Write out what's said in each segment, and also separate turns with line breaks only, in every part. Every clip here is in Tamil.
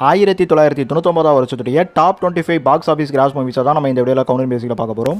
ஆயிரத்தி தொள்ளாயிரத்தி தொண்ணூத்தொன்பதாம் வருஷத்துடைய top twenty five box office gross மூவிஸை தான் நம்ம இந்த வீடியோவில் கவுண்டர் பேசிக்கில் பார்க்க போகிறோம்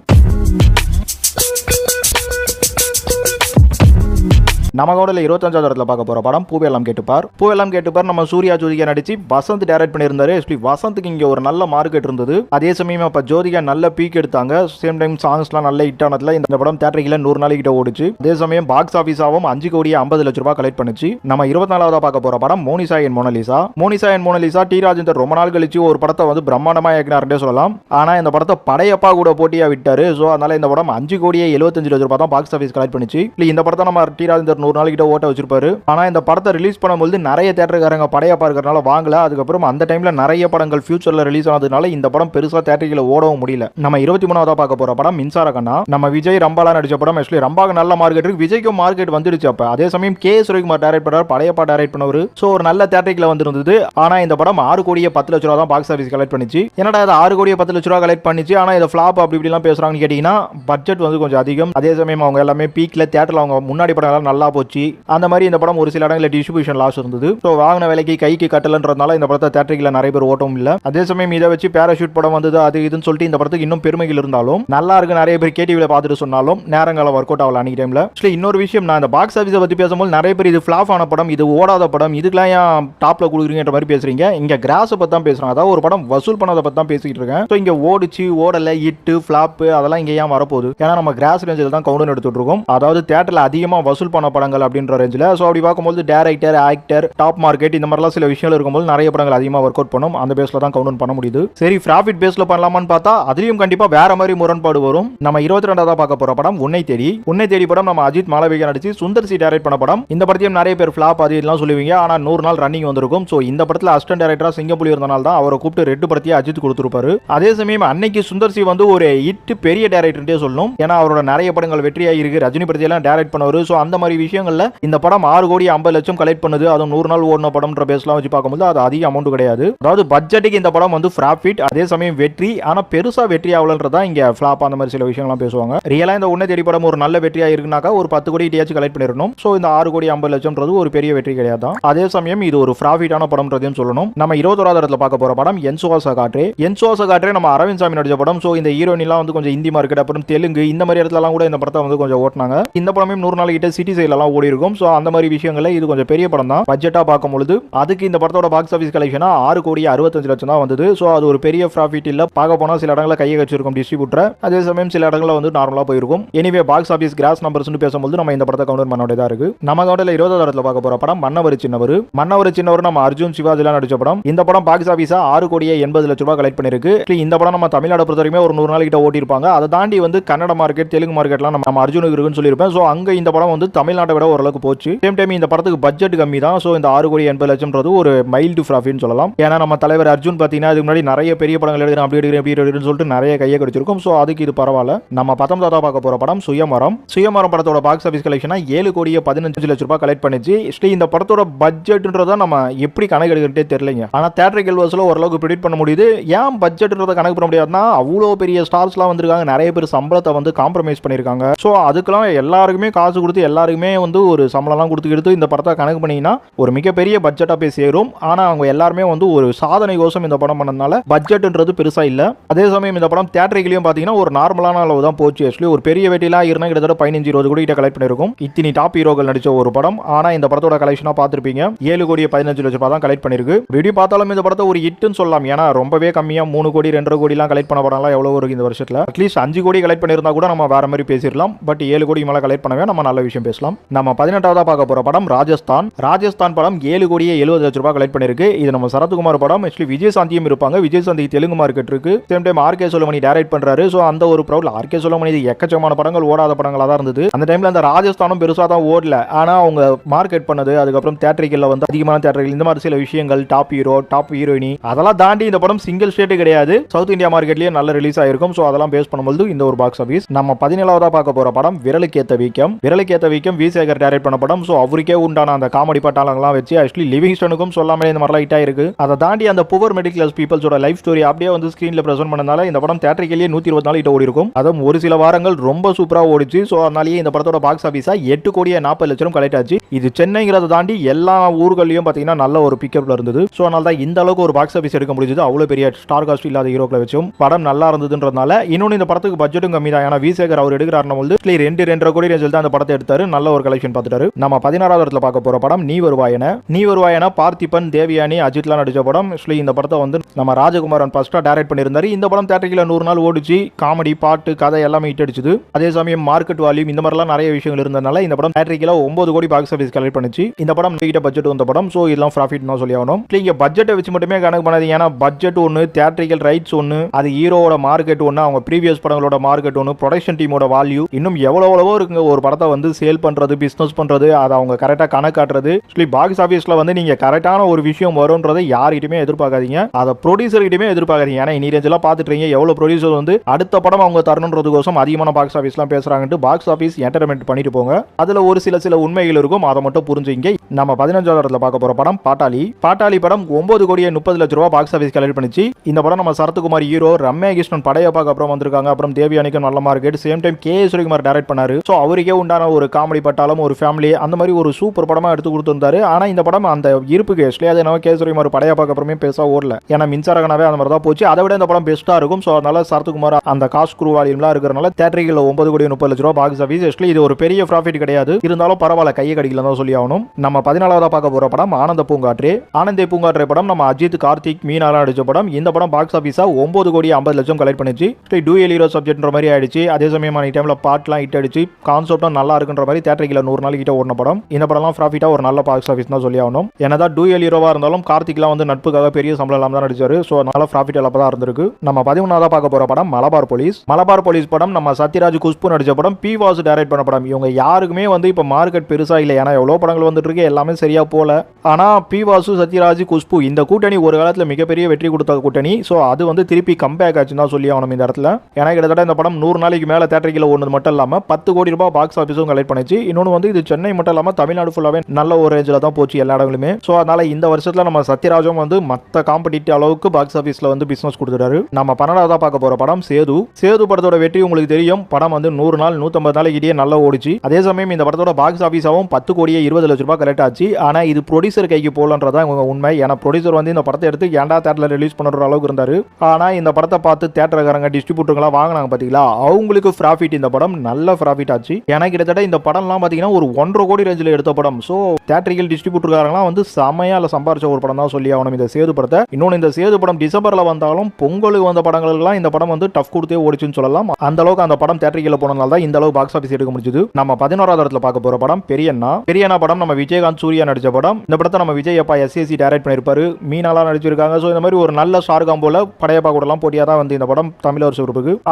நம்ம இருபத்தஞ்சாவது இடத்துல பார்க்க போற படம் பூவெல்லாம் கேட்டுப்பார். பூவெல்லாம் கேட்டுப்பார் நம்ம சூர்யா ஜோதிகா நடிச்சு வசந்த் டைரக்ட் பண்ணியிருந்தாரு. ஆக்சுவலி வசந்துக்கு இங்கே ஒரு நல்ல மார்க்கெட் இருந்தது அதே சமயம் அப்ப ஜோதிகா நல்ல பீக் எடுத்தாங்க. சேம் டைம் சாங்ஸ்லாம் நல்ல ஹிட் ஆனதுல இந்த படம் தேட்டரில் நூறு நாளைக்கு கிட்ட ஓடிச்சு. அதே சமயம் பாக்ஸ் ஆஃபீஸாவும் அஞ்சு கோடியே ஐம்பது லட்ச ரூபாய் கலெக்ட் பண்ணுச்சு. நம்ம இருபத்தி நாலாவதா பார்க்க போற படம் மோனிசா என் மோனலிசா. மோனிசா என் மோனலிசா டி ராஜேந்தர் ரொம்ப நாள் கழிச்சு ஒரு படத்தை வந்து பிரம்மாண்டமா இயக்கினார்ன்றே சொல்லலாம். ஆனா இந்த படத்தை படையப்பா கூட போட்டியா விட்டாரு. சோ அதனால இந்த படம் அஞ்சு கோடியே எழுபத்தஞ்சு லட்ச ரூபாய் தான் பாக்ஸ் ஆஃபீஸ் கலெக்ட் பண்ணிச்சு. இந்த படத்தை நம்ம டி ராஜேந்தர் நூறு நாளைக்கிட்ட ஓட்ட வச்சிருப்பாரு. ஆனா இந்த படத்தை ரிலீஸ் பண்ணும்போது நிறைய தேட்டருக்காரங்க படையப்பா இருக்கிறனால வாங்கல. அதுக்கப்புறம் அந்த டைம்ல நிறைய படங்கள் ஃபியூச்சர்ல ரிலீஸ் ஆனதுனால இந்த படம் பெருசா தேட்டரில் ஓடவும் முடியல. நம்ம இருபத்தி மூணாவதா பார்க்க போற படம் மின்சார கண்ணா. நம்ம விஜய் ரம்பாலா நடிச்ச படம் ஆக்சுவலி ரம்பாக்கு நல்ல மார்க்கெட் இருக்கு. விஜய்க்கும் மார்க்கெட் வந்துடுச்சு அப்ப. அதே சமயம் கே சுரவிக்குமார் டேரக்ட் பண்ணார் படையப்பா டேரக்ட் பண்ணவர். ஸோ ஒரு நல்ல தேட்டரில் வந்திருந்தது. ஆனா இந்த படம் ஆறு கோடியே பத்து லட்ச ரூபா தான் பாக்ஸ் ஆஃபீஸ் கலெக்ட் பண்ணிச்சு. என்னடா இது ஆறு கோடியே பத்து லட்ச ரூபா கலெக்ட் பண்ணிச்சு? ஆனா இதை ஃபிளாப் அப்படி இப்படிலாம் பேசுறாங்கன்னு கேட்டீங்கன்னா பட்ஜெட் வந்து கொஞ்சம் அதிகம். அதே சமயம் அவங்க எல்லாமே பீக்ல தேட்டரில் அவங்க முன்னாடி படம் எல்லாம் நல்லா போச்சு. அந்த மாதிரி இந்த படம் ஒரு சில இடங்களில் டிஸ்ட்ரிபியூஷன் லாஸ் இருந்தது. ஸோ வாங்கின விலைக்கு கைக்கு கட்டலன்றதுனால இந்த படத்தை தேட்டரில் நிறைய பேர் ஓட்டவும் இல்லை. அதே சமயம் இதை வச்சு பேராஷூட் படம் வந்தது அது இதுன்னு சொல்லிட்டு இந்த படத்துக்கு இன்னும் பெருமைகள் இருந்தாலும் நல்லா இருக்கு நிறைய பேர் கேடிவில பார்த்துட்டு சொன்னாலும் நேரங்களை ஒர்க் அவுட் ஆகல அன்னைக்கு டைம்ல ஆக்சுவலி இன்னொரு விஷயம் நான் இந்த பாக்ஸ் ஆஃபீஸை பத்தி பேசும்போது நிறைய பேர் இது ஃபிளாப் ஆன படம் இது ஓடாத படம் இதுக்கெல்லாம் ஏன் டாப்ல கொடுக்குறீங்கன்ற மாதிரி பேசுறீங்க? இங்க கிராஸை பத்தி தான் பேசுறாங்க அதாவது ஒரு படம் வசூல் பண்ணதை பத்தி தான் பேசிக்கிட்டு இருக்கேன். ஸோ இங்க ஓடிச்சு ஓடல இட்டு ஃபிளாப் அதெல்லாம் இங்க ஏன் வரப்போகுது? ஏன்னா நம்ம கிராஸ் ரேஞ்சில் தான் கவுண்ட் எடுத்துட்டு இருக்கோம். அதாவது தேட்டரில் அதிகமாக வசூல் பண்ண படங்கள் அப்படின்ற ரேஞ்சில் ஸோ அப்படி பார்க்கும்போது டேரக்டர் ஆக்டர் டாப் மார்க்கெட் இந்த மாதிரிலாம் சில விஷயங்கள் இருக்கும்போது நிறைய படங்கள் அதிகமாக ஒர்க் அவுட் பண்ணும். அந்த பேஸில் தான் கவுண்ட் பண்ண முடியுது. சரி ப்ராஃபிட் பேஸில் பண்ணலாமான்னு பார்த்தா அதுலயும் கண்டிப்பாக வேற மாதிரி முரண்பாடு வரும். நம்ம இருபத்தி ரெண்டாவது பார்க்க போகிற படம் உன்னை தேடி. உன்னை தேடி படம் நம்ம அஜித் மாலவிகா நடிச்சு சுந்தர் சி டைரக்ட் பண்ண படம். இந்த படத்தையும் நிறைய பேர் ஃபிளாப் அது இதெல்லாம் சொல்லுவீங்க. ஆனால் நூறு நாள் ரன்னிங் வந்திருக்கும். ஸோ இந்த படத்தில் அஸ்டன் டேரக்டராக சிங்கப்புலி இருந்தனால தான் அவரை கூப்பிட்டு ரெட்டு படத்தையே அஜித் கொடுத்துருப்பாரு. அதே சமயம் அன்னைக்கு சுந்தர் சி வந்து ஒரு இட்டு பெரிய டேரக்டர்ட்டே சொல்லணும். ஏன்னா அவரோட நிறைய படங்கள் வெற்றியாக இருக்கு. ரஜினி படத்தையெல்லாம் டைரக்ட் பண்ணவர். ஸோ அந்த மாதிரி விஷயங்களில் இந்த படம் ஆறு கோடி ஐம்பது லட்சம் கலெக்ட் பண்ணுது. அதுவும் நூறு நாள் ஓடின படம்ன்ற பேஸ்லாம் வச்சு பார்க்கும்போது அது அதிக அமௌண்ட் கிடையாது. அதாவது பட்ஜெட்டுக்கு இந்த படம் வந்து ப்ராஃபிட் அதே சமயம் வெற்றி ஆனால் பெருசா வெற்றி ஆகலன்றதா இங்கே ஃப்ளாப் அந்த மாதிரி சில விஷயங்கள்லாம் பேசுவாங்க. ரியலா இந்த உன்னை தேடி படம் ஒரு நல்ல வெற்றியாக இருக்குனாக்கா ஒரு பத்து கோடி டியாச்சும் கலெக்ட் பண்ணிடணும். ஸோ இந்த ஆறு கோடி ஐம்பது லட்சம்ன்றது ஒரு பெரிய வெற்றி கிடையாது தான். அதே சமயம் இது ஒரு ப்ராஃபிட்டான படம்ன்றதையும் சொல்லணும். நம்ம இருபத்தோராவது இடத்துல பார்க்க போகிற படம் என்சுவாச காற்றே. என்சுவாச காற்றே நம்ம அரவிந்த் சாமி நடிச்ச படம். ஸோ இந்த ஹீரோயின்லாம் வந்து கொஞ்சம் ஹிந்தி மார்க்கெட் அப்புறம் தெலுங்கு இந்த மாதிரி இடத்துலலாம் கூட இந்த படத்தை வந்து கொஞ்சம் ஓட்டினாங்க. இந்த படமே நூறு நாள் கிட்ட சிட்டி சைட்லலாம் ஓடி இருக்கும் ஸோ அந்த மாதிரி விஷயங்கள இது கொஞ்சம் பெரிய படம் தான். பட்ஜெட்டாக பார்க்கும் பொழுது அதுக்கு இந்த படத்தோட பாக்ஸ் ஆஃபீஸ் கலெக்ஷனாக ஆறு கோடி அறுபத்தஞ்சு லட்சம் தான் வந்தது. ஸோ அது ஒரு பெரிய ப்ராஃபிட் இல்ல. பார்க்க போனால் சில இடங்களில் கையை வச்சிருக்கும் டிஸ்ட்ரிபியூட்டர் அதே சமயம் சில இடங்களில் வந்து நார்மலாக போயிருக்கும். எனிவே பாக்ஸ் ஆஃபீஸ் கிராஸ் நம்பர்ஸ்னு பேசும்போது நம்ம இந்த படத்தை கவுண்டர் பண்ண வேண்டியதா இருக்கு. நம்ம கவுண்டில் இருபதாவது இடத்துல பார்க்க போற படம் மன்னவர் சின்னவர். மன்னவர் சின்னவர் நம்ம அர்ஜுன் சிவாஜிலாம் நடிச்ச படம். இந்த படம் பாக்ஸ் ஆஃபீஸா ஆறு கோடியே எண்பது லட்ச ரூபாய் கலெக்ட் பண்ணிருக்கு. இந்த படம் நம்ம தமிழ்நாடு பொறுத்த வரைக்கும் ஒரு நூறு நாள் கிட்ட ஓட்டிருப்பாங்க அதை தாண்டி வந்து கன்னட மார்க்கெட் தெலுங்கு மார்க்கெட்லாம் நம்ம அர்ஜுனுக்கு இருக்குன்னு சொல்லியிருப்பேன். ஸோ அங்க இந்த படம் வந்து தமிழ்நாடு தமிழ்நாட்டை விட ஓரளவுக்கு போச்சு. சேம் டைம் இந்த படத்துக்கு பட்ஜெட் கம்மி தான். ஸோ இந்த ஆறு கோடி எண்பது லட்சம்ன்றது ஒரு மைல்டு ப்ராஃபிட்னு சொல்லலாம். ஏன்னா நம்ம தலைவர் அர்ஜுன் பார்த்தீங்கன்னா இதுக்கு முன்னாடி நிறைய பெரிய படங்கள் எடுக்கிறேன் அப்படி எடுக்கிறேன் அப்படி எடுக்கிறேன்னு சொல்லிட்டு நிறைய கையை கிடைச்சிருக்கும். ஸோ அதுக்கு இது பரவாயில்ல. நம்ம பத்தொன்பதாவது பார்க்க போகிற படம் சுயமரம். சுயமரம் படத்தோட பாக்ஸ் ஆஃபீஸ் கலெக்ஷனா ஏழு கோடியே பதினஞ்சு லட்ச ரூபாய் கலெக்ட் பண்ணிச்சு. ஸ்ரீ இந்த படத்தோட பட்ஜெட்ன்றதை நம்ம எப்படி கணக்கு எடுக்கிறதே தெரியலைங்க. ஆனால் தேட்டரிக்கல் வசூல ஓரளவுக்கு ப்ரிடிக்ட் பண்ண முடியுது. ஏன் பட்ஜெட்ன்றதை கணக்கு பண்ண முடியாதுன்னா அவ்வளோ பெரிய ஸ்டார்ஸ்லாம் வந்திருக்காங்க. நிறைய பேர் சம்பளத்தை வந்து காம்ப்ரமைஸ் பண்ணியிருக்காங்க. ஸோ அதுக்கெல்லாம் எல்லாருக்குமே காசு கொடுத்து எல்லாருக்குமே வந்து ஒரு சம்பளம்லாம் கொடுத்துக்கிட்டு இந்த படத்தை கணக்கு பண்ணிங்கன்னா ஒரு மிகப்பெரிய பட்ஜெட்டாக போய் சேரும். ஆனால் அவங்க எல்லாருமே வந்து ஒரு சாதனை கோசம் இந்த படம் பண்ணதுனால பட்ஜெட்ன்றது பெருசாக இல்லை. அதே சமயம் இந்த படம் தேட்டரிக்கலையும் பார்த்தீங்கன்னா ஒரு நார்மலான அளவு தான் போச்சு. ஆக்சுவலி ஒரு பெரிய வெட்டிலாம் இருந்தால் கிட்டத்தட்ட பதினஞ்சு இருபது கோடி கிட்ட கலெக்ட் பண்ணிருக்கும். இத்தனி டாப் ஹீரோக்கள் நடித்த ஒரு படம். ஆனால் இந்த படத்தோட கலெக்ஷனாக பார்த்துருப்பீங்க ஏழு கோடி பதினஞ்சு லட்சம் ரூபாய் தான் கலெக்ட் பண்ணிருக்கு. எப்படி பார்த்தாலும் இந்த படத்தை ஒரு ஹிட்னு சொல்லலாம். ஏன்னா ரொம்பவே கம்மியாக மூணு கோடி ரெண்டரை கோடிலாம் கலெக்ட் பண்ண படம்லாம் எவ்வளோ இருக்கு இந்த வருஷத்தில். அட்லீஸ்ட் அஞ்சு கோடி கலெக்ட் பண்ணியிருந்தா கூட நம்ம வேற மாதிரி பேசிடலாம். பட் ஏழு கோடி மேலே கலெக்ட் பண்ணவே நம்ம நல்ல விஷயம் பேசலாம். நம்ம பதினெட்டாவதா பார்க்க போற படம் ராஜஸ்தான். ராஜஸ்தான் படம் ஏழு கோடியே எழுபது லட்ச ரூபாய் கலெக்ட் பண்ணிருக்கு. இது நம்ம சரத்குமார் படம். ஆக்சுவலி விஜயசாந்தியும் இருப்பாங்க. விஜயசாந்தி தெலுங்கு மார்க்கெட் இருக்கு. Same time R K Selvamani direct பண்றாரு. ஸோ அந்த ஒரு ப்ரௌட்ல ஆர்கே கே இது எக்கச்சமான படங்கள் ஓடாத படங்களா தான் இருந்தது. அந்த டைம்ல அந்த ராஜஸ்தானும் பெருசா தான் ஓடல. ஆனா அவங்க மார்க்கெட் பண்ணது அதுக்கப்புறம் தேட்டரிக்கல்ல வந்து அதிகமான தேட்டர்கள் இந்த மாதிரி சில விஷயங்கள் டாப் ஹீரோ டாப் ஹீரோயினி அதெல்லாம் தாண்டி இந்த படம் சிங்கிள் ஸ்டேட் கிடையாது. சவுத் இந்தியா மார்க்கெட்லயே நல்ல ரிலீஸ் ஆயிருக்கும். ஸோ அதெல்லாம் பேஸ் பண்ணும்போது இந்த ஒரு பாக்ஸ் ஆஃபீஸ் நம்ம பதினேழாவதா பார்க்க போற படம் விரலுக்கு ஏத்த வீக்கம். விரலுக்கேத்த வீக்கம் வி சேகர் டைரக்ட் பண்ண படம். ஸோ அவருக்கே உண்டான அந்த காமெடி பட்டாளங்கள்லாம் வச்சு ஆக்சுவலி லிவிங்ஸ்டனுக்கும் சொல்லாமலே இந்த மாதிரிலாம் ஹிட் ஆயிருக்கு. அதை தாண்டி அந்த புவர் மிடில் கிளாஸ் பீப்பிள்ஸோட லைஃப் ஸ்டோரி அப்படியே வந்து ஸ்க்ரீனில் ப்ரெசென்ட் பண்ணனால இந்த படம் தேட்டரிக்கலேயே நூற்றி இருபத்தி நாலு ஓடி இருக்கும். அதுவும் ஒரு சில வாரங்கள் ரொம்ப சூப்பராக ஓடிச்சு. ஸோ அதனாலேயே இந்த படத்தோட பாக்ஸ் ஆஃபீஸாக எட்டு கோடியே நாற்பது லட்சம் கலெக்ட் ஆச்சு. இது சென்னைங்கிறத தாண்டி எல்லா ஊர்களையும் பார்த்தீங்கன்னா நல்ல ஒரு பிக்கப்ல இருந்தது. ஸோ அதனால தான் இந்த அளவுக்கு ஒரு பாக்ஸ் ஆஃபீஸ் எடுக்க முடிஞ்சது. அவ்வளோ பெரிய ஸ்டார் காஸ்ட் இல்லாத ஹீரோக்களை வச்சும் படம் நல்லா இருந்ததுன்றதுனால இன்னொன்று இந்த படத்துக்கு பட்ஜெட்டும் கம்மி தான். ஏன்னா விசேகர் அவர் எடுக்கிறாருன்னு போது ரெண்டு ரெண்டரை கோடி ரேஞ்சில் தான் அந்த படத்தை எடுத்தாரு. நல்ல ஒரு கலெக்ஷன் பார்த்துட்டாரு. நம்ம பதினாறாவது இடத்துல பார்க்க போற படம் நீ வருவாயன நீ வருவாயன பார்த்திபன் தேவியானி அஜித்லாம் நடிச்ச படம். ஆக்சுவலி இந்த படத்தை வந்து நம்ம ராஜகுமாரன் ஃபர்ஸ்டா டைரக்ட் பண்ணியிருந்தாரு. இந்த படம் தேட்டரில் நூறு நாள் ஓடிச்சு காமெடி பாட்டு கதை எல்லாமே ஹிட் அடிச்சுது. அதே சமயம் மார்க்கெட் வால்யூம் இந்த மாதிரிலாம் நிறைய விஷயங்கள் இருந்ததுனால இந்த படம் தேட்டரிக்கில் ஒன்பது கோடி பாக்ஸ் ஆஃபீஸ் கலெக்ட் பண்ணிச்சு. இந்த படம் கிட்ட பட்ஜெட் வந்த படம் ஸோ இதெல்லாம் ப்ராஃபிட் தான் சொல்லி ஆகணும். இங்கே பட்ஜெட்டை வச்சு மட்டுமே கணக்கு பண்ணாதீங்க. ஏன்னா பட்ஜெட் ஒன்று தேட்டரிக்கல் ரைட்ஸ் ஒன்று அது ஹீரோவோட மார்க்கெட் ஒன்று அவங்க ப்ரீவியஸ் படங்களோட மார்க்கெட் ஒன்று ப்ரொடக்ஷன் டீமோட வால்யூ இன்னும் எவ்வளோ எவ்வளவோ இருக்குங்க. ஒரு படத்தை வந்து சேல் பண்ணுறது பிஸ்னஸ் பண்ணுறது அதை அவங்க கரெக்டாக கணக்காட்டுறது. சொல்லி பாக்ஸ் ஆஃபீஸில் வந்து நீங்கள் கரெக்டான ஒரு விஷயம் வரும்ன்றதை யார்கிட்டயுமே எதிர்பார்க்காதீங்க. அதை ப்ரொடியூசர்கிட்டயுமே எதிர்பார்க்காதீங்க. ஏன்னா இனி ரேஞ்செல்லாம் பார்த்துட்டு எவ்வளோ ப்ரொடியூசர் வந்து அடுத்த படம் அவங்க தரணுன்றதுக்கோசம் அதிகமான பாக்ஸ் ஆஃபீஸ்லாம் பேசுகிறாங்கன்ட்டு பாக்ஸ் ஆஃபீஸ் என்டர்டைன்மெண்ட் பண்ணிட்டு போங்க. அதில் ஒரு சில சில உண்மைகள் இருக்கும். அதை மட்டும் புரிஞ்சுங்க. நம்ம பதினஞ்சாவது இடத்துல பார்க்க போற படம் பாட்டாளி. பாட்டாளி படம் ஒன்பது கோடியே முப்பது லட்ச ரூபா பாக்ஸ் ஆஃபீஸ் கலெக்ட் பண்ணிச்சு. இந்த படம் நம்ம சரத்குமார் ஹீரோ ரம்யா கிருஷ்ணன் படையப்பாக்கு அப்புறம் வந்திருக்காங்க. அப்புறம் தேவியானிக்கு நல்ல market same time K Surakumar direct பண்ணாரு. ஸோ அவருக்கே உண்டான ஒரு காமெடி பட்டாலும் ஒரு ஃபேமிலி அந்த மாதிரி ஒரு சூப்பர் படமா எடுத்து கொடுத்துருந்தாரு. ஆனா இந்த படம் அந்த இருப்புக்கு ஆக்சுவலி அது நம்ம கே சுரகுமார் படையப்பாக்கு அப்புறமே பேச ஓடல. ஏன்னா மின்சாரகனாவே அந்த மாதிரி தான் போச்சு. அதை விட இந்த படம் பெஸ்ட்டா இருக்கும். ஸோ அதனால சரத்குமார் அந்த காசு குருவாலியம்லாம் இருக்கிறனால தேட்டரிகளில் ஒன்பது கோடி முப்பது லட்ச ரூபா பாக்ஸ் ஆஃபீஸ் ஆக்சுவலி இது ஒரு பெரிய ப்ராஃபிட் கிடையாது. இருந்தாலும் பரவாயில்ல கையை தான் சொல்லி ஆகணும் நம்ம பதினாலாவதா பார்க்க போற படம் ஆனந்த பூங்காற்று. ஆனந்த பூங்காற்று படம் நம்ம அஜித் கார்த்திக் மீனாலாம் நடிச்ச படம். இந்த படம் பாக்ஸ் ஆஃபீஸா ஒன்பது கோடி ஐம்பது லட்சம் கலெக்ட் பண்ணிச்சு. டூயல் ஹீரோ சப்ஜெக்ட்ன்ற மாதிரி ஆயிடுச்சு. அதே சமயம் அன்னைக்கு டைம்ல பாட்லாம் ஹிட் அடிச்சு கான்செப்டும் நல்லா இருக்குன்ற மாதிரி தேட்டரில் நூறு நாள் கிட்ட ஓடின படம். இந்த படம்லாம் ப்ராஃபிட்டா ஒரு நல்ல பாக்ஸ் ஆஃபீஸ் தான் சொல்லி ஆகணும் என்னதான் டூயல் ஹீரோவா இருந்தாலும் கார்த்திக்லாம் வந்து நட்புக்காக பெரிய சம்பளம் இல்லாம தான் நடிச்சாரு. ஸோ நல்ல ப்ராஃபிட் எல்லாம் தான் இருந்திருக்கு. நம்ம பதிமூணாவதா பார்க்க போற படம் மலபார் போலீஸ் மலபார் போலீஸ் படம் நம்ம சத்யராஜ் குஷ்பு நடிச்ச படம் பி வாசு டைரக்ட் பண்ண படம். இவங்க யாருக்குமே வந்து இப்போ மார்க்கெட் பெருசா இல்லை ஏன்னா எவ்வளோ படங்கள் வந்துட்டு இருக்கு எல்லாமே சரியா போல. ஆனா பி வாசு சத்யராஜ் குஷ்பு இந்த கூட்டணி ஒரு காலத்துல மிகப்பெரிய வெற்றி கொடுத்த கூட்டணி. ஸோ அது வந்து திருப்பி கம்பேக் ஆச்சுன்னு தான் சொல்லி ஆகணும் இந்த இடத்துல. ஏன்னா கிட்டத்தட்ட இந்த படம் நூறு நாளைக்கு மேல தேட்டரில் ஒன்று மட்டும் இல்லாம பத்து கோடி ரூபாய் பாக்ஸ் ஆஃபீஸும் கலெக்ட் பண்ணிச்சு. இன்னொன்று வந்து இது சென்னை மட்டும் இல்லாம தமிழ்நாடு ஃபுல்லாவே நல்ல ஒரு ரேஞ்சில் தான் போச்சு எல்லா இடங்களுமே. ஸோ அதனால இந்த வருஷத்துல நம்ம சத்யராஜும் வந்து மற்ற காம்படிட்டிவ் அளவுக்கு பாக்ஸ் ஆஃபீஸ்ல வந்து பிசினஸ் கொடுத்துட்டாரு. நம்ம பன்னெண்டாவதா பார்க்க போற படம் சேது. சேது படத்தோட வெற்றி உங்களுக்கு தெரியும். படம் வந்து நூறு நாள் நூற்றம்பது இடையே நல்லா ஓடிச்சு. அதே சமயம் இந்த படத்தோட பாக்ஸ் ஆஃபீஸாவும் பத்து கோடியே இருபது லட்ச ரூபாய் கலெக்ட் ஆச்சு. ஆனால் இது ப்ரொடியூசர் கைக்கு போகலன்றதான் இவங்க உண்மை. ஏன்னா ப்ரொடியூசர் வந்து இந்த படத்தை எடுத்து ஏன்டா தேட்டரில் ரிலீஸ் பண்ணுற அளவுக்கு இருந்தார். ஆனால் இந்த படத்தை பார்த்து தேட்டருக்காரங்க டிஸ்ட்ரிபியூட்டருங்களாம் வாங்கினாங்க பார்த்தீங்களா அவங்களுக்கு ப்ராஃபிட் இந்த படம். நல்ல ப்ராஃபிட் ஆச்சு. ஏன்னா கிட்டத்தட்ட இந்த படம்லாம் பார்த்தீங்கன்னா ஒரு ஒன்றரை கோடி ரேஞ்சில் எடுத்த படம். ஸோ தேட்டரிக்கல் டிஸ்ட்ரிபியூட்டர்காரங்களாம் வந்து செமையால் சம்பாரிச்ச ஒரு படம் தான் சொல்லி ஆகணும் இந்த சேது படத்தை. இன்னொன்று இந்த சேது படம் டிசம்பரில் வந்தாலும் பொங்கலுக்கு வந்த படங்களுக்கெல்லாம் இந்த படம் வந்து டஃப் கொடுத்தே ஓடிச்சுன்னு சொல்லலாம். அந்த அளவுக்கு அந்த படம் தேட்டரிக்கல் போனதுனால தான் இந்த அளவு பாக்ஸ் ஆஃபீஸ் எடுக்க முடிஞ்சது. நம்ம பதினோராவது இடத்துல பார்க்க போகிற படம் பெரியண்ணா பெரியண்ணா படம் நம்ம விஜயகாந்த் சூர்யா நடிச்ச படம். இந்த படத்தை நம்ம விஜய் அப்பா எஸ்எஸ்சி டைரக்ட் பண்ணியிருப்பாரு. மீனாலாம் நடிச்சிருக்காங்க. ஸோ இந்த மாதிரி ஒரு நல்ல ஸ்டார் காம்போல படையப்பா கூடலாம் போட்டியாக தான் வந்து இந்த படம் தமிழ் வருஷம்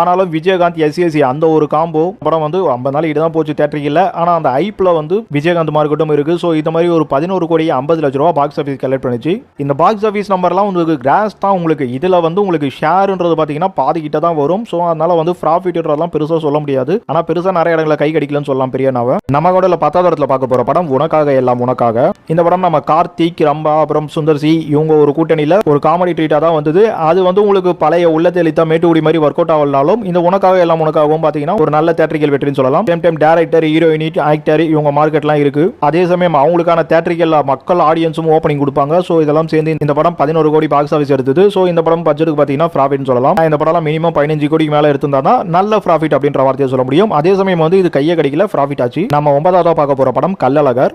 ஆனாலும் விஜயகாந்த் எஸ்எஸ்சி அந்த ஒரு காம்போ படம் வந்து ஐம்பது நாள் தான் போச்சு தேட்டரிக்கல ஆனால் அந்த ஐப்பில் வந்து விஜயகாந்த் மார்க்கெட்டும் இருக்கு. ஸோ இந்த மாதிரி ஒரு பதினோரு கோடி ஐம்பது லட்ச ரூபா பாக்ஸ் ஆஃபீஸ் கலெக்ட் பண்ணிச்சு. இந்த பாக்ஸ் ஆஃபீஸ் நம்பர்லாம் உங்களுக்கு கிராஸ் தான். உங்களுக்கு இதில் வந்து உங்களுக்கு ஷேருன்றது பார்த்தீங்கன்னா பாதிக்கிட்ட தான் வரும். ஸோ அதனால வந்து ப்ராஃபிட்ன்றதெல்லாம் பெருசாக சொல்ல முடியாது. ஆனால் பெருசாக நிறைய இடங்களில் கை கடிக்கலன்னு சொல்லலாம் பெரிய நாவை நம்ம கூட பத்தாவது இடத்துல பார்க்க போற படம் உனக்காக எல்லாம் உனக்காக. இந்த படம் நம்ம கார்த்திக் ரம்பா அப்புறம் சுந்தர்சி இவங்க ஒரு கூட்டணியில் ஒரு காமெடி ட்ரீட்டாக தான் வந்தது. அது வந்து உங்களுக்கு பழைய உள்ளத்தை அளித்த மேட்டுக்குடி மாதிரி ஒர்க் அவுட் ஆகலாலும் இந்த உனக்காக எல்லாம் உனக்காகவும் பார்த்தீங்கன்னா ஒரு நல்ல தேட்டரிக்கல் வெற்றின்னு சொல்லலாம். Same time director heroine actor இவங்க மார்க்கெட்லாம் இருக்கு. அதே சமயம் அவங்களுக்கான தேட்டரிக்கல் மக்கள் ஆடியன்ஸும் ஓப்பனிங் கொடுப்பாங்க. ஸோ இதெல்லாம் சேர்ந்து இந்த படம் பதினோரு கோடி பாக்ஸ் ஆஃபீஸ் எடுத்தது. ஸோ இந்த படம் பட்ஜெட்டுக்கு பார்த்தீங்கன்னா ப்ராஃபிட்னு சொல்லலாம். இந்த படம் மினிமம் பதினஞ்சு கோடிக்கு மேலே எடுத்திருந்தா தான் நல்ல ப்ராஃபிட் அப்படின்ற வார்த்தையை சொல்ல முடியும். அதே சமயம் வந்து இது கையை கிடைக்கல ப்ராஃபிட் ஆச்சு. நம்ம ஒன்பதாவது பார்க்க போற படம் கல்லழகர்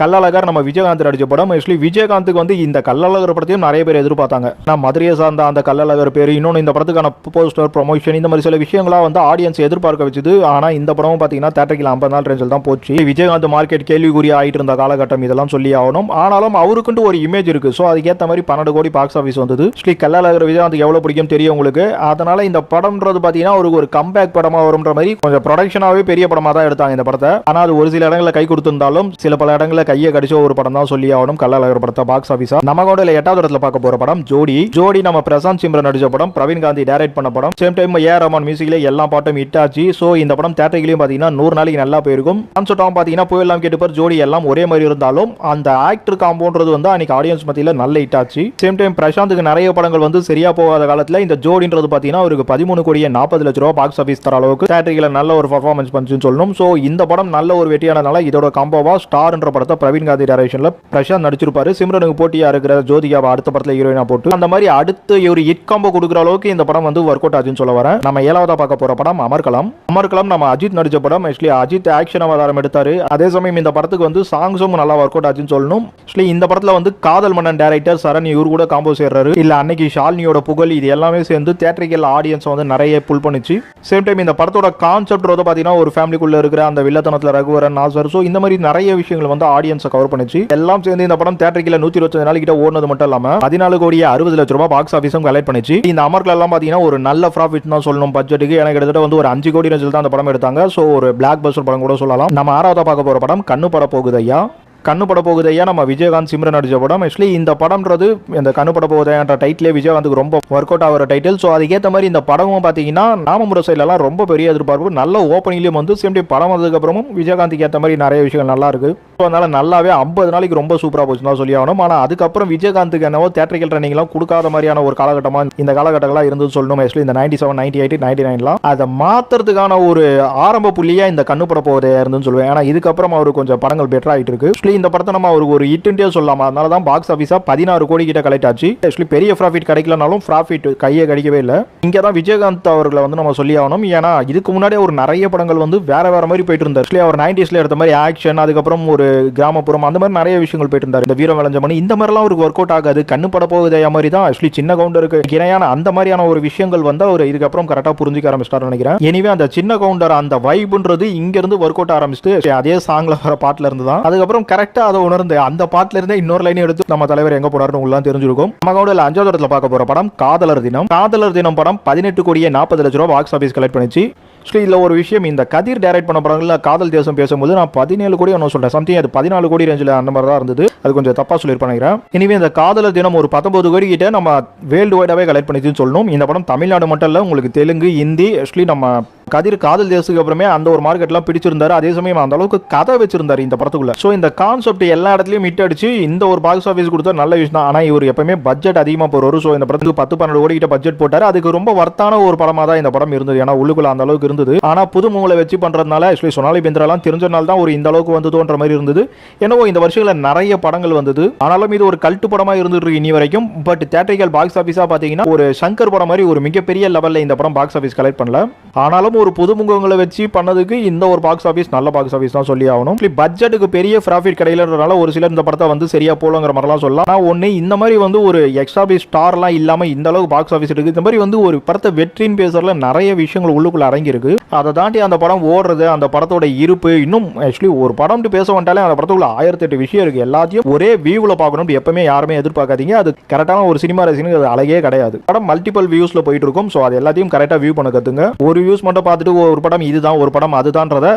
கல்லழகர் நம்ம விஜயகாந்த் நடிச்ச படம். ஆக்சுவலி விஜயகாந்துக்கு வந்து இந்த கல்லழகர் படத்தையும் நிறைய பேர் எதிர்பார்த்தாங்க. நான் மதுரையை சார்ந்த அந்த கல்லழகர் பேர் இன்னொன்று இந்த படத்துக்கான போஸ்டர் ப்ரொமோஷன் இந்த மாதிரி சில விஷயங்களா வந்து ஆடியன்ஸ் எதிர்பார்க்க வச்சுது. ஆனால் இந்த படமும் பார்த்தீங்கன்னா தேட்டரில் ஐம்பது நாள் ரேஞ்சில் தான் போச்சு. விஜயகாந்த் மார்க்கெட் கேள்விக்குறி ஆகிட்டு இருந்த காலகட்டம் இதெல்லாம் சொல்லி ஆகணும். ஆனாலும் அவருக்குன்ட்டு ஒரு இமேஜ் இருக்கு. ஸோ அதுக்கேற்ற மாதிரி பன்னெண்டு கோடி பாக்ஸ் ஆஃபீஸ் வந்தது. ஸ்ரீ கல்லழகர் விஜயகாந்த் எவ்வளோ பிடிக்கும் தெரியும் உங்களுக்கு. அதனால இந்த படம்ன்றது பார்த்தீங்கன்னா ஒரு ஒரு கம்பேக் படமாக வரும்ன்ற மாதிரி கொஞ்சம் ப்ரொடக்ஷனாகவே பெரிய படமாக தான் எடுத்தாங்க இந்த படத்தை. ஆனால் அது ஒரு சில இடங்களில் கை கொடுத்திருந்தாலும் சில பல இடங்களில் கையை கடிச்ச ஒரு படம் தான் சொல்லி ஆகணும். கள்ளழகர் படத்தை பாக்ஸ் ஆஃபீஸா நம்ம கூட எட்டாவது இடத்துல பார்க்க போற படம் ஜோடி. ஜோடி நம்ம பிரசாந்த் சிம்ரன் நடிச்ச படம் பிரவீன் காந்தி டைரக்ட் பண்ண படம். சேம் டைம் ஏ ரமான் மியூசிக்ல எல்லா பாட்டும் ஹிட் ஆச்சு. ஸோ இந்த படம் தேட்டரிலையும் பார்த்தீங்கன்னா நூறு நாளைக்கு நல்லா போயிருக்கும். கான்செப்டாகவும் பார்த்தீங்கன்னா போயெல்லாம் கேட்டுப்பார் ஜோடி எல்லாம் ஒரே மாதிரி இருந்தாலும் அந்த ஆக்டர் காம்போன்றது வந்து அன்னைக்கு ஆடியன்ஸ் மத்தியில் நல்ல ஹிட் ஆச்சு. சேம் டைம் பிரசாந்துக்கு நிறைய படங்கள் வந்து சரியா போகாத காலத்தில் இந்த ஜோடின்றது பார்த்தீங்கன்னா அவருக்கு பதிமூணு கோடியே நாற்பது லட்ச ரூபா பாக்ஸ் ஆஃபீஸ் தர அளவுக்கு தேட்டரியில் நல்ல ஒரு பர்ஃபார்மன்ஸ் பண்ணுச்சுன்னு சொல்லணும். ஸோ இந்த படம் நல்ல ஒரு வெற்றியானதுனால இதோட காம்போவா ஸ்டார்ன்ற படத்தை பிரவீன் காந்தி டைரக்ஷனில் பிரசாந்த் நடிச்சிருப்பாரு. சிம்ரனுக்கு போட்டியா இருக்கிற ஜோதிகாவை அடுத்த படத்தில் ஹீரோயினா போட்டு அந்த மாதிரி அடுத்து ஒரு ஹிட் காம்போ கொடுக்குற அளவுக்கு இந்த படம் வந்து ஒர்க் அவுட் ஆச்சுன்னு சொல்ல வரேன். நம்ம ஏழாவதா பார்க்க போற படம் அமர்கலாம் அமர்கலாம் நம்ம அஜித் நடிச்ச படம். ஆக்சுவலி அஜித் ஆக்ஷன் அவதாரம் எடுத்தாரு. அதே சமயம் இந்த படத்துக்கு வந்து சாங்ஸும் நல்லா ஒர்க் அவுட் ஆச்சுன்னு சொல்லணும். ஆக்சுவலி இந்த படத்துல வந்து காதல் மன்னன் டேரக்டர் சரண் இவர் கூட காம்போ சேர்றாரு. இல்ல அன்னைக்கு ஷாலினியோட புகழ் இது எல்லாமே சேர்ந்து தேட்டரிக்கல் ஆடியன்ஸ் வந்து நிறைய புல் பண்ணிச்சு. சேம் டைம் இந்த படத்தோட கான்செப்ட் வந்து பாத்தீங்கன்னா ஒரு ஃபேமிலிக்குள்ள இருக்கிற அந்த வில்லத்தனத்துல ரகுவரன் நாசர் ஸோ இந்த மாதிரி நிறைய விஷயங்கள் வந்து ஆடியன்ஸை கவர் பண்ணிச்சு. எல்லாம் சேர்ந்து இந்த படம் தேட்டரிக்கல நூத்தி இருபத்தி நாள் கிட்ட ஓடுனது மட்டும் இல்லாம பதினாலு கோடியே அறுபது லட்ச ரூபாய் பாக்ஸ் ஆஃபீஸும் கலெக்ட் பண்ணிச்சு. இந்த அமர்ல எல்லாம் பாத்தீங்கன்னா ஒரு நல்ல ப்ராஃபிட் தான் சொல்லணும் பட்ஜெட்டுக்கு எனக்கு கிட்டத்தட்ட வந்து ஒரு அஞ்சு கோடி ரேஞ்சில் தான் அந்த படம் எடுத்தாங்க. ஸோ ஒரு பிளாக் பஸ்டர் படம் கூட சொல்லலாம். நம்ம ஆறாவதா பார்க்க போற படம் கண்ணு பட போகுது ஐயா. கண்ணு பட போகுதையா நம்ம விஜயகாந்த் சிம்ரன் நடிச்ச படம். ஆக்சுவலி இந்த படம்ன்றது இந்த கண்ணு பட போகுதையான்ற டைட்டிலே விஜயகாந்துக்கு ரொம்ப ஒர்க் அவுட் ஆகிற டைட்டில் ஸோ அதுக்கேற்ற மாதிரி இந்த படமும் பார்த்தீங்கன்னா நாமமுறை சைட்லலாம் ரொம்ப பெரிய எதிர்பார்ப்பு. நல்ல ஓப்பனிங்லேயும் வந்து சேம் டைம் படம் வந்ததுக்கப்புறமும் விஜயகாந்துக்கு ஏற்ற மாதிரி நிறைய விஷயங்கள் நல்லா இருக்கு. ஸோ அதனால நல்லாவே ஐம்பது நாளைக்கு ரொம்ப சூப்பராக போச்சுன்னு தான் சொல்லி ஆகணும். ஆனால் அதுக்கப்புறம் விஜயகாந்துக்கு என்னவோ தேட்டரிக்கல் ட்ரெனிங்லாம் கொடுக்காத மாதிரியான ஒரு காலகட்டமாக இந்த காலகட்டங்களாக இருந்து சொல்லணும். ஆக்சுவலி இந்த ninety seven ninety eight ninety நைன்லாம் அதை மாற்றுறதுக்கான ஒரு ஆரம்ப புள்ளியாக இந்த கண்ணு பட போவதே இருந்துன்னு சொல்லுவேன். ஏன்னா இதுக்கப்புறம் அவர் கொஞ்சம் படங்கள் பெட்டர் ஆகிட்டு இருக்கு. ஆக்சுவலி இந்த படத்தை நம்ம அவருக்கு ஒரு இட்டுன்ட்டே சொல்லலாம்? அதனால தான் பாக்ஸ் ஆஃபீஸாக பதினாறு கோடி கிட்ட கலெக்ட் ஆச்சு. ஆக்சுவலி பெரிய ப்ராஃபிட் கிடைக்கலனாலும் ப்ராஃபிட் கையை கிடைக்கவே இல்லை. இங்கே தான் விஜயகாந்த் அவர்களை வந்து நம்ம சொல்லி ஆகணும். ஏன்னா இதுக்கு முன்னாடியே ஒரு நிறைய படங்கள் வந்து வேற வேற மாதிரி போயிட்டு இருந்தார் ஆக்சுவலி அவர் நைன்டிஸில் எடுத்த மாதிரி ஆக்ஷன் அதுக்கப்புறம் ஒரு கிராமப்புறம் அந்த மாதிரி நிறைய விஷயங்கள் போயிட்டு இருந்தார். இந்த வீரம் விளைஞ்ச மணி இந்த மாதிரிலாம் அவருக்கு ஒர்க் அவுட் ஆகாது. கண்ணு பட போகுதே மாதிரி தான். ஆக்சுவலி சின்ன கவுண்டருக்கு இணையான அந்த மாதிரியான ஒரு விஷயங்கள் வந்து அவர் இதுக்கப்புறம் கரெக்டாக புரிஞ்சுக்க ஆரம்பிச்சிட்டார் நினைக்கிறேன். எனவே அந்த சின்ன கவுண்டர் அந்த வைப்ன்றது இங்கிருந்து ஒர்க் அவுட் ஆரம்பிச்சுட்டு அதே சாங்ல வர பாட்டில் இருந்து தான். அதுக்கப்புறம் கரெக்டாக அதை உணர்ந்து அந்த பாட்டுல இருந்தே இன்னொரு லைனையும் எடுத்து நம்ம தலைவர் எங்க போனார்னு உள்ள தெரிஞ்சிருக்கும். நம்ம கவுண்டில் அஞ்சாவது இடத்துல பார்க்க போற படம் காதலர் தினம். காதலர் தினம் படம் பதினெட்டு கோடியே நாற்பது லட்ச ரூபா பாக்ஸ் ஆஃபீஸ் கலெக்ட் பண்ணிச்சு. ஸோ இதில் ஒரு விஷயம் இந்த கதிர் டைரக்ட் பண்ண படங்கள்ல காதல் தேசம் பேசும்போது நான் பதினேழு கோடி ஒன்று சொல்றேன். சம்திங் அது பதினாலு கோடி ரேஞ்சில் அந்த மாதிரி தான் இருந்தது. அது கொஞ்சம் தப்பாக சொல்லியிருப்பேன் நினைக்கிறேன். இனிமே இந்த காதலர் தினம் ஒரு பத்தொம்பது கோடி கிட்ட நம்ம வேர்ல்டு வைடாகவே கலெக்ட் பண்ணிச்சுன்னு சொல்லணும். இந்த படம் தமிழ்நாடு மட்டும் இல்லை உங்களுக்கு தெலுங்கு ஹிந்தி ஆக்சுவலி நம்ம கதிர் காதல் தேசத்துக்கு அப்புறமே அந்த ஒரு மார்க்கெட்லாம் பிடிச்சிருந்தாரு. அதே சமயம் அந்த அளவுக்கு கதை வச்சிருந்தாரு இந்த படத்துக்குள்ள. ஸோ இந்த கான்செப்ட் எல்லா இடத்துலையும் ஹிட் அடிச்சு இந்த ஒரு பாக்ஸ் ஆஃபீஸ் கொடுத்தா நல்ல விஷயம் தான். ஆனால் இவர் எப்பவுமே பட்ஜெட் அதிகமாக போறாரு ஸோ இந்த படத்துக்கு பத்து பன்னெண்டு கோடி கிட்ட பட்ஜெட் போட்டாரு. அதுக்கு ரொம்ப வர்த்தான ஒரு படமா தான் இந்த படம் இருந்தது. ஏன்னா உள்ளுக்குள்ள அந்த அளவுக்கு இருந்தது. ஆனா புது மூலை வச்சு பண்றதுனால ஆக்சுவலி சொனாலி பிந்திராலாம் தெரிஞ்சனால தான் ஒரு இந்த அளவுக்கு வந்ததுன்ற மாதிரி இருந்தது. என்னவோ இந்த வருஷங்களில் நிறைய படங்கள் வந்தது. ஆனாலும் இது ஒரு கல்ட்டு படமா இருந்துட்டு இனி வரைக்கும். பட் தேட்டரிக்கல் பாக்ஸ் ஆஃபீஸாக பாத்தீங்கன்னா ஒரு சங்கர் படம் மாதிரி ஒரு மிகப்பெரிய லெவலில் இந்த படம் பாக்ஸ் ஆஃபீஸ் கலெக்ட் பண்ணல. ஆனாலும் ஒரு புதுமுகங்களை வச்சு பண்ணதுக்கு இந்த ஒரு பாக்ஸ் ஆஃபீஸ் நல்ல பாக்ஸ் ஆஃபீஸ் தான் சொல்லி ஆகணும். பட்ஜெட்டுக்கு பெரிய ப்ராஃபிட் கிடையிலன்றனால ஒரு சிலர் இந்த படத்தை வந்து சரியா போலங்கிற மாதிரிலாம் சொல்லலாம். ஆனால் ஒன்று இந்த மாதிரி வந்து ஒரு எக்ஸ்ட்ரா பீஸ் ஸ்டார்லாம் இல்லாமல் இந்த அளவுக்கு பாக்ஸ் ஆஃபீஸ் இருக்கு. இந்த மாதிரி வந்து ஒரு படத்தை வெற்றின்னு பேசுறதுல நிறைய விஷயங்கள் உள்ளுக்குள்ள அடங்கியிருக்கு. அதை தாண்டி அந்த படம் ஓடுறது அந்த படத்தோட இருப்பு இன்னும் ஆக்சுவலி ஒரு படம் பேச வந்துட்டாலே அந்த படத்துக்குள்ள ஆயிரத்தி எட்டு விஷயம் இருக்கு. எல்லாத்தையும் ஒரே வியூவில் பார்க்கணும் எப்பவுமே யாருமே எதிர்பார்க்காதீங்க. அது கரெக்டான ஒரு சினிமா ரசிகனுக்கு அது அழகே கிடையாது. படம் மல்டிபிள் வியூஸ்ல போயிட்டு இருக்கும். ஸோ அது எல்லாத்தையும் கரெக்டாக வியூ பண்ண கத்துங்க. ஒரு வியூஸ் மட்டும் பார்த்துட்டு ஒரு படம் இதுதான் ஒரு படம் அதுதான்றத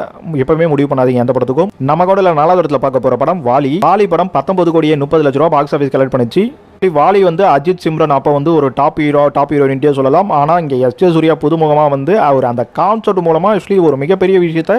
எப்பவுமே முடிவு பண்ணாதீங்க எந்த படத்துக்கும். நம்ம கூட நாலாவது இடத்துல பார்க்க போற படம் வாலி. வாலி படம் பத்தொன்பது கோடியே முப்பது லட்ச ரூபா பாக்ஸ் ஆஃபீஸ் கலெக்ட் பண்ணிச்சு. வாலி வந்து அஜித் சிம்ரன் அப்போ வந்து ஒரு டாப் ஹீரோ டாப் ஹீரோயின்ட்டே சொல்லலாம். ஆனால் இங்கே எஸ் ஜே சூர்யா புதுமுகமாக வந்து அவர் அந்த கான்செப்ட் மூலமாக ஆக்சுவலி ஒரு மிகப்பெரிய விஷயத்த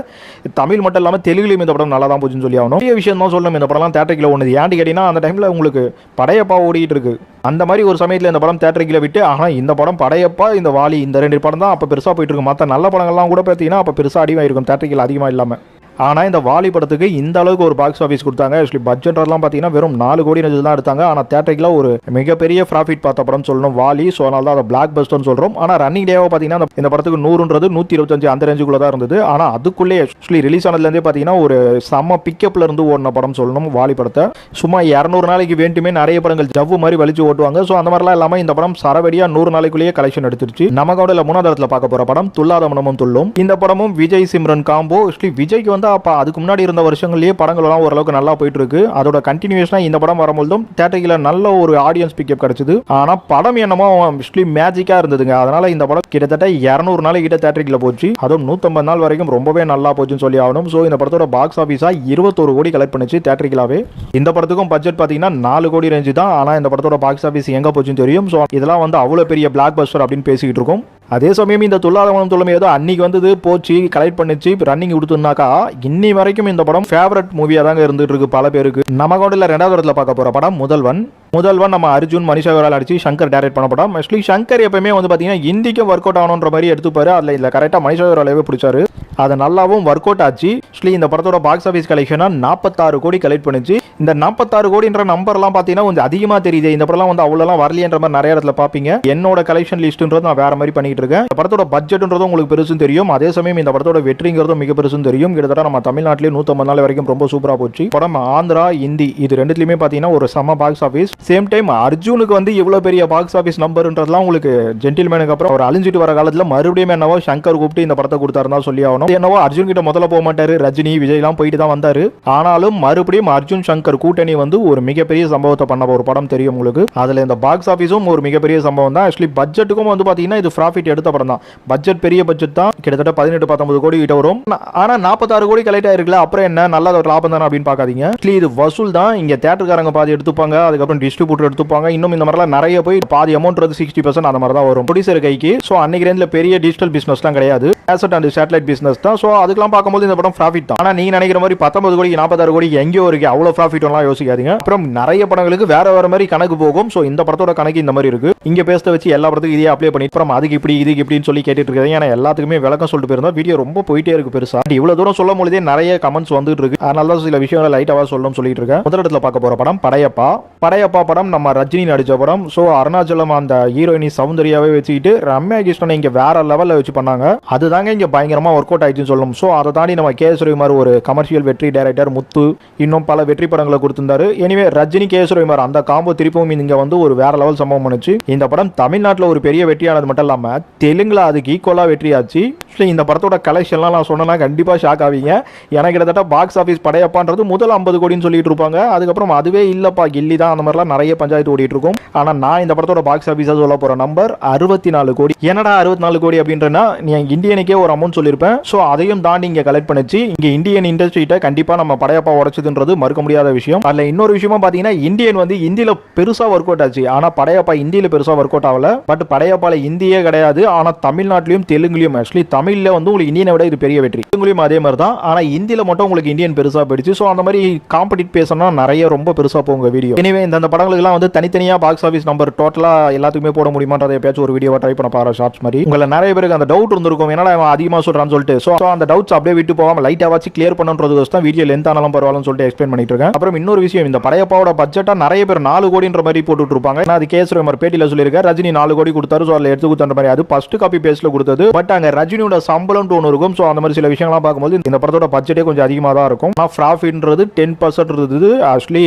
தமிழ் மட்டும் இல்லாமல் தெலுங்குலையும் இந்த படம் நல்லா தான் போச்சுன்னு சொல்லி ஆகணும். பெரிய விஷயம் தான் சொல்லணும். இந்த படம்லாம் தேட்டரிக்கில் ஒன்று ஏன்னு கேட்டிங்கன்னா அந்த டைமில் உங்களுக்கு படையப்பா ஓடிட்டு இருக்கு. அந்த மாதிரி ஒரு சமயத்தில் இந்த படம் தேட்டரிக்கில் விட்டு ஆனால் இந்த படம் படையப்பா இந்த வாலி இந்த ரெண்டு படம் தான் அப்போ பெருசாக போயிட்டு இருக்கும் மற்ற நல்ல படங்கள்லாம் கூட பார்த்தீங்கன்னா அப்போ பெருசாக அடிவாயிருக்கும். தேட்டரிக்கில் அதிகமாக இல்லாமல் ஆனால் இந்த வாலி படத்துக்கு இந்த அளவுக்கு ஒரு பாக்ஸ் ஆஃபீஸ் கொடுத்தாங்க. ஆக்சுவலி பட்ஜெட்லாம் பார்த்தீங்கன்னா வெறும் நாலு கோடி ரேஞ்சில் தான் எடுத்தாங்க. ஆனால் தேட்டரிக்கில் ஒரு மிகப்பெரிய ப்ராஃபிட் பார்த்த படம் சொல்லணும் வாலி. ஸோ அதனால தான் அதை பிளாக் பஸ்டர்னு சொல்கிறோம் ஆனால் ரன்னிங் டேவாக பார்த்தீங்கன்னா இந்த படத்துக்கு நூறுன்றது நூற்றி இருபத்தஞ்சு அந்த ரேஞ்சுக்குள்ளே தான் இருந்தது. ஆனால் அதுக்குள்ளே ஆக்சுவலி ரிலீஸ் ஆனதுலேருந்தே பார்த்தீங்கன்னா ஒரு செம்ம பிக்கப்ல இருந்து ஓடின படம் சொல்லணும் வாலி படத்தை. சும்மா இரநூறு நாளைக்கு வேண்டுமே நிறைய படங்கள் ஜவ்வு மாதிரி வலிச்சு ஓட்டுவாங்க. ஸோ அந்த மாதிரிலாம் இல்லாமல் இந்த படம் சரவடியாக நூறு நாளைக்குள்ளேயே கலெக்ஷன் எடுத்துருச்சு. நம்ம கூட மூணாவது இடத்துல பார்க்க போகிற படம் துல்லாத மனமும் துள்ளும். இந்த படமும் விஜய் சிம்ரன் காம்போ ஆக்சுவலி விஜய்க்கு வந்து வந்து அப்போ அதுக்கு முன்னாடி இருந்த வருஷங்கள்லேயே படங்கள்லாம் ஓரளவுக்கு நல்லா போயிட்டு இருக்கு அதோட கண்டினியூஷனாக இந்த படம் வரும்போதும் தேட்டரில் நல்ல ஒரு ஆடியன்ஸ் பிக்கப் கிடைச்சது. ஆனால் படம் என்னமோ ஆக்சுவலி மேஜிக்காக இருந்ததுங்க. அதனால இந்த படம் கிட்டத்தட்ட இரநூறு நாள் கிட்ட தேட்டரிக்கில் போச்சு. அதுவும் நூற்றம்பது நாள் வரைக்கும் ரொம்பவே நல்லா போச்சுன்னு சொல்லி ஆகணும். ஸோ இந்த படத்தோட பாக்ஸ் ஆஃபீஸாக இருபத்தோரு கோடி கலெக்ட் பண்ணுச்சு தேட்டரிக்கலாவே இந்த படத்துக்கும் பட்ஜெட் பார்த்தீங்கன்னா நாலு கோடி ரேஞ்சு தான். ஆனால் இந்த படத்தோட பாக்ஸ் ஆஃபீஸ் எங்கே போச்சுன்னு தெரியும். ஸோ இதெல்லாம் வந்து அவ்வளோ பெரிய பிளாக் பஸ்டர் அப்படின்னு பேசிக்கிட்டு இருக்கோம். அதே சமயம் இந்த துல்லாதவனம் துள்ளமை ஏதோ அன்னைக்கு வந்தது போச்சு கலெக்ட் பண்ணிச்சு. ரன்னிங் கொடுத்துனாக்கா இன்னி வரைக்கும் இந்த படம் ஃபேவரட் மூவியாக தாங்க இருந்துட்டு இருக்கு பல பேருக்கு. நம்ம கவுண்டில் ரெண்டாவது இடத்துல பார்க்க போற படம் முதல்வன். முதல்வன் நம்ம அர்ஜுன் மனிஷாவரால் அடிச்சு சங்கர் டைரக்ட் பண்ண படம் ஆக்சுவலி சங்கர் எப்பயுமே வந்து பார்த்தீங்கன்னா இந்திக்கும் ஒர்க் அவுட் ஆகணுன்ற மாதிரி எடுத்துப்பாரு. அதில் இதில் கரெக்டாக மனிஷாவராலவே பிடிச்சாரு. அது நல்லாவும் ஒர்க் அவுட் ஆச்சு. ஆக்சுவலி இந்த படத்தோட பாக்ஸ் ஆஃபீஸ் கலெக்ஷனாக நாற்பத்தாறு கோடி கலெக்ட் பண்ணிச்சு. இந்த நாற்பத்தாறு கோடின்ற நம்பர்லாம் பார்த்தீங்கன்னா கொஞ்சம் அதிகமாக தெரியுது. இந்த படம்லாம் வந்து அவ்வளோலாம் வரலையன்ற மாதிரி நிறைய இடத்துல பார்ப்பீங்க என்னோட கலெக்ஷன் லிஸ்ட்டுன்றது நான் வேற மாதிரி பண்ணிட்டு இருக்கேன். இந்த படத்தோட பட்ஜெட்ன்றதும் உங்களுக்கு பெருசும் தெரியும். அதே சமயம் இந்த படத்தோட வெற்றிங்கிறதும் மிக பெருசும் தெரியும். கிட்டத்தட்ட நம்ம தமிழ்நாட்டிலேயே நூற்றம்பது நாள் வரைக்கும் ரொம்ப சூப்பராக போச்சு. படம் ஆந்திரா இந்தி இது ரெண்டுத்துலையுமே பார்த்தீங்கன்னா ஒரு செம பாக்ஸ் ஆஃபீஸ் சேம் டைம் அர்ஜுனுக்கு வந்து இவ்வளோ பெரிய பாக்ஸ் ஆஃபீஸ் நம்பர்ன்றதுலாம் உங்களுக்கு ஜென்டில்மேனுக்கு அப்புறம் அவர் அழிஞ்சிட்டு வர காலத்தில் மறுபடியும் என்னவோ சங்கர் கூப்பிட்டு இந்த படத்தை கொடுத்தாருந்தா சொல்லி ஆகணும். என்னவோ அர்ஜுன் கிட்ட முதல்ல போக மாட்டாரு ரஜினி விஜய்லாம் போயிட்டு தான் வந்தாரு. ஆனாலும் மறுபடியும் அர்ஜுன் சங்கர் கூட்டணி வந்து ஒரு மிகப்பெரிய சம்பவத்தை பண்ண ஒரு படம் தெரியும் உங்களுக்கு. அதில் இந்த பாக்ஸ் ஆஃபீஸும் ஒரு மிகப்பெரிய சம்பவம் தான். ஆக்சுவலி பட்ஜெட்டுக்கும் வந்து பார்த்தீங்கன்னா இது ப்ராஃபிட் எடுத்த படம் தான். பட்ஜெட் பெரிய பட்ஜெட் தான். கிட்டத்தட்ட பதினெட்டு பத்தொன்பது கோடி கிட்ட வரும். ஆனால் நாற்பத்தாறு கோடி கலெக்ட் ஆயிருக்குல்ல அப்புறம் என்ன? நல்ல ஒரு லாபம் தானே அப்படின்னு பார்க்காதீங்க. இது வசூல் தான். இங்கே தேட்டருக்காரங்க பாதி எடுத்துப்பாங்க. அதுக்கப்புறம் டிஸ்ட்ரிபியூட்டர் எடுத்துப்பாங்க. இன்னும் இந்த மாதிரிலாம் நிறைய போய் பாதி அமௌண்ட் வந்து சிக்ஸ்டி பர்சன்ட் அந்த மாதிரி தான் வரும். ப்ரொடியூசர் கைக்கு. ஸோ அன்னைக்கு ரேஞ்சில் பெரிய டிஜிட்டல் பிஸ்னஸ்லாம் கிடையாது. ஆசட் அண்ட் சேட்டலைட் பிசினஸ் தான். ஸோ அதுக்கெல்லாம் பார்க்கும்போது இந்த படம் ப்ராஃபிட் தான். ஆனால் நீங்க நினைக்கிற மாதிரி பத்தொன்பது கோடி நாற்பத்தாறு கோடி எங்கேயோ இருக்கு. அவ்வளோ ப்ராஃபிட் எல்லாம் யோசிக்காதீங்க. அப்புறம் நிறைய படங்களுக்கு வேற வேற மாதிரி கணக்கு போகும். ஸோ இந்த படத்தோட கணக்கு இந்த மாதிரி இருக்கு. இங்க பேச வச்சு எல்லா படத்துக்கும் இதே அப்ளை பண்ணி அப்புறம் அதுக்கு இப்படி இதுக்கு இப்படின்னு சொல்லி கேட்டுட்டு இருக்காங்க ஏன்னா எல்லாத்துக்குமே விளக்கம் சொல்லிட்டு போயிருந்தா வீடியோ ரொம்ப போயிட்டே இருக்கு பெருசா. இவ்வளவு தூரம் சொல்லும் பொழுதே நிறைய கமெண்ட்ஸ் வந்துட்டு இருக்கு. அதனால தான் சில விஷயங்களை லைட்டாக சொல்லணும்னு சொல்லிட்டு இருக்கேன். முதல் இடத்துல பார்க்க போற படம் படையப்பா. படையப்பா படம் நம்ம ரஜினி நடித்த படம். ஸோ அருணாச்சலம் அந்த ஹீரோயினி சௌந்தர்யாவே வச்சுக்கிட்டு ரம்யா கிருஷ்ணனை இங்கே வேற லெவலில் வச்சு பண்ணாங்க. அதுதாங்க இங்கே பயங்கரமாக ஒர்க் அவுட் ஆயிடுச்சுன்னு சொல்லணும். ஸோ அதை தாண்டி நம்ம கே ரவிமார் ஒரு கமர்ஷியல் வெற்றி டைரக்டர் முத்து இன்னும் பல வெற்றி படங்களை கொடுத்திருந்தாரு. எனிவே ரஜினி கே ரவிமார் அந்த காம்போ திருப்பவும் இங்கே வந்து ஒரு வேற லெவல் சம்பவம் பண்ணுச்சு. இந்த படம் தமிழ்நாட்டில் ஒரு பெரிய வெற்றியானது மட்டும் இல்லாமல் தெலுங்கில் அதுக்கு ஈக்குவலாக வெற்றியாச்சு இந்த படத்தோட கலெக்ஷன்லாம் நான் சொன்னா கண்டிப்பாக ஷாக் ஆவீங்க. எனக்கு கிட்டத்தட்ட பாக்ஸ் ஆஃபீஸ் படையப்பான்றது முதல் ஐம்பது கோடின்னு சொல்லிட்டு இருப்பாங்க. அதுக்கப்புறம் அதுவே இல்லப்பா கில்லி தான் அந்த மாதிரிலாம் நிறைய பஞ்சாயத்து ஓடிட்டு இருக்கும் ஆனா நான் இந்த படத்தோட பாக்ஸ் ஆஃபீஸாக சொல்ல போற நம்பர் அறுபத்தி நாலு கோடி. என்னடா அறுபத்தி நாலு கோடி அப்படின்றனா நீ இந்தியனுக்கே ஒரு அமௌண்ட் சொல்லியிருப்பேன் ஸோ அதையும் தாண்டி இங்க கலெக்ட் பண்ணிச்சு. இங்க இந்தியன் இண்டஸ்ட்ரிட்ட கண்டிப்பா நம்ம படையப்பா உடச்சதுன்றது மறுக்க முடியாத விஷயம். அதுல இன்னொரு விஷயமா பாத்தீங்கன்னா இந்தியன் வந்து இந்தியில பெருசா ஒர்க் அவுட் ஆச்சு. ஆனா படையப்பா இந்தியில பெருசா ஒர்க் அவுட் ஆகல. பட் படையப்பால இந்தியே கிடையாது. ஆனா தமிழ்நாட்டிலையும் தெலுங்குலையும் ஆக்சுவலி தமிழ்ல வந்து உங்களுக்கு இந்தியனை விட இது பெரிய வெற்றி. தெலுங்குலையும் அதே மாதிரி தான் ஆனா இந்தியில மட்டும் உங்களுக்கு இந்தியன் பெருசா போயிடுச்சு. ஸோ அந்த மாதிரி காம்படிட் பேசணும்னா நிறைய ரொம்ப பெருசா போங்க வீடியோ எனவே இந்த படங்களுக்குலாம் வந்து தனித்தனியாக பாக்ஸ் ஆஃபீஸ் நம்பர் டோட்டலாக எல்லாத்துக்குமே போட முடியுமான்றதை எப்பயாச்சும் ஒரு வீடியோவை ட்ரை பண்ண பாரு ஷார்ட்ஸ் மாதிரி. உங்களை நிறைய பேருக்கு அந்த டவுட் இருந்திருக்கும். என்னடா அவன் அதிகமாக சொல்கிறான்னு சொல்லிட்டு. ஸோ அந்த டவுட்ஸ் அப்படியே விட்டு போகாமல் லைட்டாக வச்சு கிளியர் பண்ணுன்றது தான் வீடியோ லென்த் ஆனாலும் பரவாயில்லன்னு சொல்லிட்டு எக்ஸ்பிளைன் பண்ணிட்டு இருக்கேன். அப்புறம் இன்னொரு விஷயம் இந்த படையப்பாவோட பட்ஜெட்டாக நிறைய பேர் நாலு கோடின்ற மாதிரி போட்டுட்டு இருப்பாங்க. நான் அது கேஸ் மாதிரி பேட்டியில் சொல்லியிருக்கேன் ரஜினி நாலு கோடி கொடுத்தாரு. ஸோ அதில் எடுத்து கொடுத்த மாதிரி. அது ஃபர்ஸ்ட் காப்பி பேஸில் கொடுத்தது. பட் அங்கே ரஜினியோட சம்பளம் ஒன்று இருக்கும். ஸோ அந்த மாதிரி சில விஷயங்கள்லாம் பார்க்கும்போது இந்த படத்தோட பட்ஜெட்டே கொஞ்சம் அதிகமாக தான் இருக்கும் ஆனால் ப்ராஃபிட்ன்றது டென் பர்சன்ட் இருந்தது. ஆக்சுவலி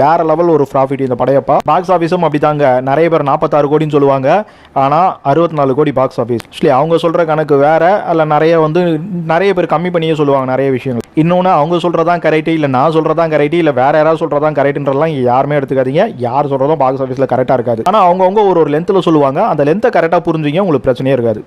வேற லெவல் ஒரு ப்ராஃபிட் இந்த படையப்பா. பாக்ஸ் ஆஃபீஸும் அப்படி தாங்க நிறைய பேர் நாற்பத்தாறு கோடின்னு சொல்லுவாங்க. ஆனால் அறுபத்தி நாலு கோடி பாக்ஸ் ஆஃபீஸ் ஆக்சுவலி அவங்க சொல்ற கணக்கு வேற. அதில் நிறைய வந்து நிறைய பேர் கம்மி பண்ணியே சொல்லுவாங்க நிறைய விஷயங்கள். இன்னொன்று அவங்க சொல்றதான் கரெக்டு இல்லை நான் சொல்றதான் கரெக்டு இல்லை வேறு யாராவது சொல்றதான் கரெக்ட்ன்றலாம் யாருமே எடுத்துக்காதீங்க. யார் சொல்றதும் பாக்ஸ் ஆஃபீஸில் கரெக்டாக இருக்காது. ஆனால் அவங்கவுங்க ஒரு ஒரு லென்த்தில் சொல்லுவாங்க. அந்த லென்த்தை கரெக்டாக புரிஞ்சுங்க உங்களுக்கு பிரச்சனையே இருக்காது.